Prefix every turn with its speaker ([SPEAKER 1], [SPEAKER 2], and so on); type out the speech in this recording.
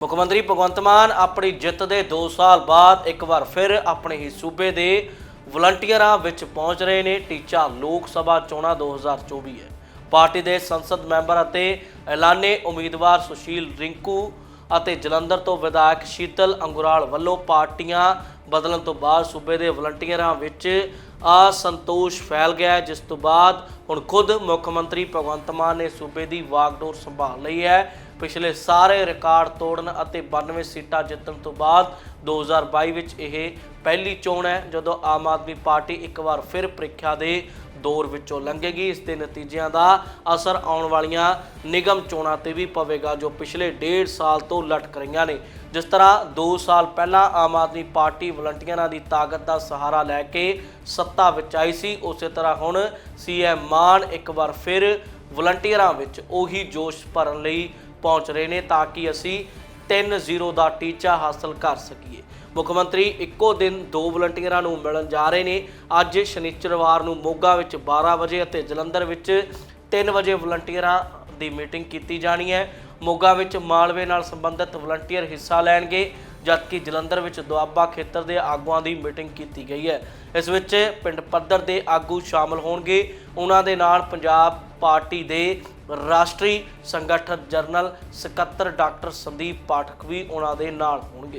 [SPEAKER 1] ਮੁੱਖ ਮੰਤਰੀ ਭਗਵੰਤ ਮਾਨ ਆਪਣੀ ਜਿੱਤ ਦੇ 2 ਸਾਲ ਬਾਅਦ ਇੱਕ ਵਾਰ ਫਿਰ ਆਪਣੇ ਹੀ ਸੂਬੇ ਦੇ ਵਲੰਟੀਅਰਾਂ ਵਿੱਚ ਪਹੁੰਚ ਰਹੇ ਨੇ। ਟੀਚਾ ਲੋਕ ਸਭਾ ਚੋਣਾਂ 2024 ਹੈ। ਪਾਰਟੀ ਦੇ ਸੰਸਦ ਮੈਂਬਰ ਅਤੇ ਐਲਾਨੇ ਉਮੀਦਵਾਰ ਸੁਸ਼ੀਲ ਰਿੰਕੂ ਅਤੇ ਜਲੰਧਰ ਤੋਂ ਵਿਧਾਇਕ ਸ਼ੀਤਲ ਅੰਗੁਰਾਲ ਵੱਲੋਂ ਪਾਰਟੀਆਂ ਬਦਲਣ ਤੋਂ ਬਾਅਦ ਸੂਬੇ ਦੇ ਵਲੰਟੀਅਰਾਂ ਵਿੱਚ ਅਸੰਤੋਸ਼ ਫੈਲ ਗਿਆ ਜਿਸ ਤੋਂ ਬਾਅਦ ਹੁਣ ਖੁਦ ਮੁੱਖ ਮੰਤਰੀ ਭਗਵੰਤ ਮਾਨ ਨੇ ਸੂਬੇ ਦੀ ਵਾਗਡੋਰ ਸੰਭਾਲ ਲਈ ਹੈ। ਪਿਛਲੇ ਸਾਰੇ ਰਿਕਾਰਡ ਤੋੜਨ ਅਤੇ 92 ਸੀਟਾਂ ਜਿੱਤਣ ਤੋਂ ਬਾਅਦ 2022 ਵਿੱਚ ਇਹ ਪਹਿਲੀ ਚੋਣ ਹੈ, ਜਦੋਂ ਆਮ ਆਦਮੀ ਪਾਰਟੀ ਇੱਕ ਵਾਰ ਫਿਰ ਪ੍ਰੀਖਿਆ ਦੇ ਦੌਰ ਵਿੱਚੋਂ ਲੰਘੇਗੀ। ਇਸ ਦੇ ਨਤੀਜਿਆਂ ਦਾ ਅਸਰ ਆਉਣ ਵਾਲੀਆਂ ਨਿਗਮ ਚੋਣਾਂ ਤੇ ਵੀ ਪਵੇਗਾ, ਜੋ ਪਿਛਲੇ ਡੇਢ ਸਾਲ ਤੋਂ ਲਟਕ ਰਹੀਆਂ ਨੇ। ਜਿਸ ਤਰ੍ਹਾਂ 2 ਸਾਲ ਪਹਿਲਾਂ ਆਮ ਆਦਮੀ ਪਾਰਟੀ ਵਲੰਟੀਅਰਾਂ ਦੀ ਤਾਕਤ ਦਾ ਸਹਾਰਾ ਲੈ ਕੇ ਸੱਤਾ ਵਿੱਚ ਆਈ ਸੀ, ਉਸੇ ਤਰ੍ਹਾਂ ਹੁਣ ਸੀਐਮ ਮਾਨ ਇੱਕ ਵਾਰ ਫਿਰ ਵਲੰਟੀਅਰਾਂ ਵਿੱਚ ਉਹੀ ਜੋਸ਼ ਭਰਨ ਲਈ ਪਹੁੰਚ ਰਹੇ ਨੇ, ਤਾਂ ਕਿ ਅਸੀਂ 3-0 ਦਾ ਟੀਚਾ ਹਾਸਲ ਕਰ ਸਕੀਏ। ਮੁੱਖ ਮੰਤਰੀ ਇੱਕੋ ਦਿਨ ਦੋ ਵਲੰਟੀਅਰਾਂ ਨੂੰ ਮਿਲਣ ਜਾ ਰਹੇ ਨੇ। ਅੱਜ ਸ਼ਨੀਚਰਵਾਰ ਨੂੰ ਮੋਗਾ ਵਿੱਚ 12 ਵਜੇ ਅਤੇ ਜਲੰਧਰ ਵਿੱਚ 3 ਵਜੇ ਵਲੰਟੀਅਰਾਂ ਦੀ ਮੀਟਿੰਗ ਕੀਤੀ ਜਾਣੀ ਹੈ। ਮੋਗਾ ਵਿੱਚ ਮਾਲਵੇ ਨਾਲ ਸੰਬੰਧਿਤ ਵਲੰਟੀਅਰ ਹਿੱਸਾ ਲੈਣਗੇ, ਜਦਕਿ ਜਲੰਧਰ ਵਿੱਚ ਦੁਆਬਾ ਖੇਤਰ ਦੇ ਆਗੂਆਂ ਦੀ ਮੀਟਿੰਗ ਕੀਤੀ ਗਈ ਹੈ। ਇਸ ਵਿੱਚ ਪਿੰਡ ਪੱਧਰ ਦੇ ਆਗੂ ਸ਼ਾਮਲ ਹੋਣਗੇ। ਉਹਨਾਂ ਦੇ ਨਾਲ ਪੰਜਾਬ ਪਾਰਟੀ ਦੇ ਰਾਸ਼ਟਰੀ ਸੰਗਠਨ ਜਨਰਲ ਸਕੱਤਰ ਡਾਕਟਰ ਸੰਦੀਪ ਪਾਠਕ ਵੀ ਉਹਨਾਂ ਦੇ ਨਾਲ ਹੋਣਗੇ।